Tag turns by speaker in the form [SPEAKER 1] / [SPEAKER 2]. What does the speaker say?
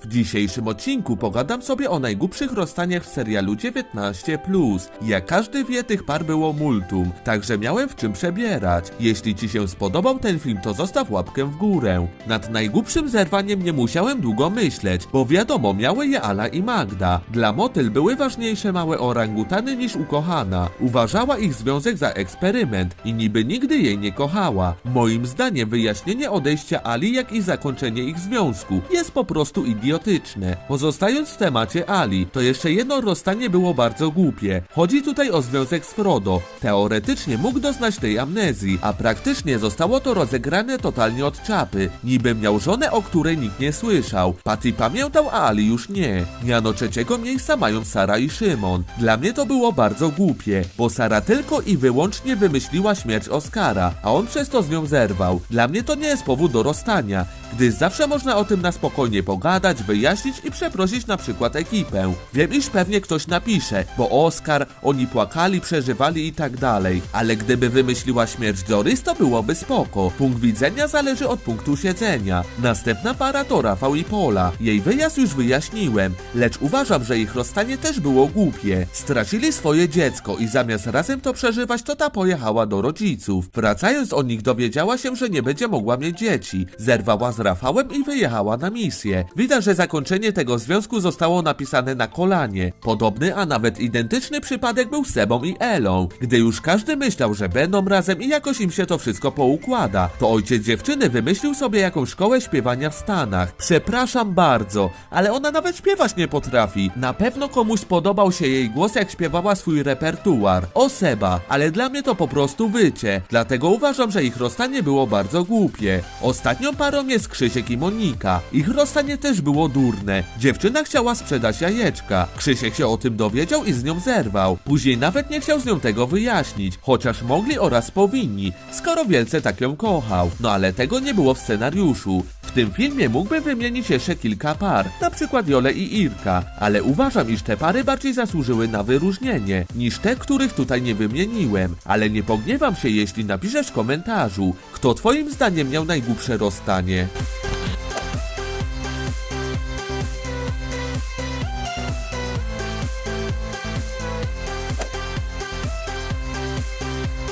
[SPEAKER 1] W dzisiejszym odcinku pogadam sobie o najgłupszych rozstaniach w serialu 19+. Jak każdy wie, tych par było multum, także miałem w czym przebierać. Jeśli Ci się spodobał ten film, to zostaw łapkę w górę. Nad najgłupszym zerwaniem nie musiałem długo myśleć, bo wiadomo, miały je Ala i Magda. Dla Motyl były ważniejsze małe orangutany niż ukochana. Uważała ich związek za eksperyment i niby nigdy jej nie kochała. Moim zdaniem wyjaśnienie odejścia Ali, jak i zakończenie ich związku jest po prostu idiotyczne. Pozostając w temacie Ali, to jeszcze jedno rozstanie było bardzo głupie. Chodzi tutaj o związek z Frodo. Teoretycznie mógł doznać tej amnezji, a praktycznie zostało to rozegrane totalnie od czapy. Niby miał żonę, o której nikt nie słyszał. Patty pamiętał, a Ali już nie. Miano trzeciego miejsca mają Sara i Szymon. Dla mnie to było bardzo głupie, bo Sara tylko i wyłącznie wymyśliła śmierć Oskara, a on przez to z nią zerwał. Dla mnie to nie jest powód do rozstania, gdyż zawsze można o tym na spokojnie pogadać, wyjaśnić i przeprosić na przykład ekipę. Wiem, iż pewnie ktoś napisze, bo Oskar, oni płakali, przeżywali i tak dalej, ale gdyby wymyśliła śmierć Doris, to byłoby spoko. Punkt widzenia zależy od punktu siedzenia. Następna para to Rafał i Pola. Jej wyjazd już wyjaśniłem, lecz uważam, że ich rozstanie też było głupie. Stracili swoje dziecko i zamiast razem to przeżywać, to ta pojechała do rodziców. Wracając o nich dowiedziała się, że nie będzie mogła mieć dzieci. Zerwała z Rafałem i wyjechała na misję. Widać, że zakończenie tego związku zostało napisane na kolanie. Podobny, a nawet identyczny przypadek był z Sebą i Elą. Gdy już każdy myślał, że będą razem i jakoś im się to wszystko poukłada, to ojciec dziewczyny wymyślił sobie jakąś szkołę śpiewania w Stanach. Przepraszam bardzo, ale ona nawet śpiewać nie potrafi. Na pewno komuś spodobał się jej głos, jak śpiewała swój repertuar. O Seba, ale dla mnie to po prostu wycie. Dlatego uważam, że ich rozstanie było bardzo głupie. Ostatnią parą jest Krzysiek i Monika. Ich rozstanie też było durne. Dziewczyna chciała sprzedać jajeczka. Krzysiek się o tym dowiedział i z nią zerwał. Później nawet nie chciał z nią tego wyjaśnić, chociaż mogli oraz powinni, skoro wielce tak ją kochał. No ale tego nie było w scenariuszu. W tym filmie mógłbym wymienić jeszcze kilka par, na przykład Jole i Irka, ale uważam, iż te pary bardziej zasłużyły na wyróżnienie, niż te, których tutaj nie wymieniłem. Ale nie pogniewam się, jeśli napiszesz w komentarzu, kto twoim zdaniem miał najgłupsze rozstanie.